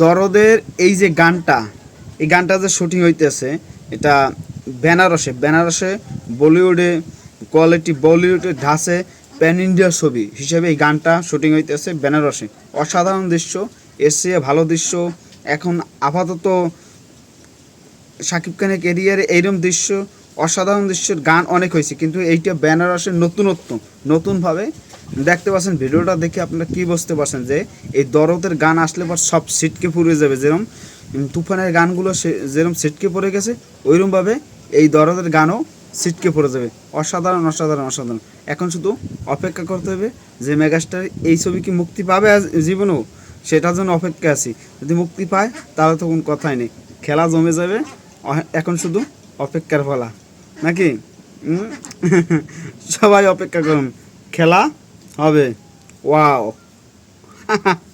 দরদের এই যে গানটা, এই গানটা যে শুটিং হইতেছে, এটা বেনারসে বেনারসে বলিউডে কোয়ালিটি বলিউডে ঢাসে প্যান ইন্ডিয়া ছবি হিসেবে এই গানটা শুটিং হইতেছে বেনারসে। অসাধারণ দৃশ্য এসে ভালো দৃশ্য, এখন আপাতত শাকিব খানের কেরিয়ারে এইরকম দৃশ্য, অসাধারণ দৃশ্যের গান অনেক হয়েছে, কিন্তু এইটা বেনারসের নতুনত্ব, নতুনভাবে দেখতে পাচ্ছেন, ভিডিওটা দেখে আপনারা কি বুঝতে পারছেন যে এই দরদের গান আসলে পর সব সিটকে পুড়ে যাবে যেরকম তুফানের গানগুলো যেরকম সিটকে পড়ে গেছে ওইরকমভাবে এই দরদের গানও সিটকে পড়ে যাবে। অসাধারণ অসাধারণ অসাধারণ। এখন শুধু অপেক্ষা করতে হবে যে মেগাস্টার এই ছবি কি মুক্তি পাবে জীবনেও? সেটার জন্য অপেক্ষা আছি। যদি মুক্তি পায়, তাহলে তো কোনো কথাই নেই। খেলা জমে যাবে এখন শুধু অপেক্ষার ফলা নাকি? সবাই অপেক্ষা করুন। খেলা হবে। ওয়াও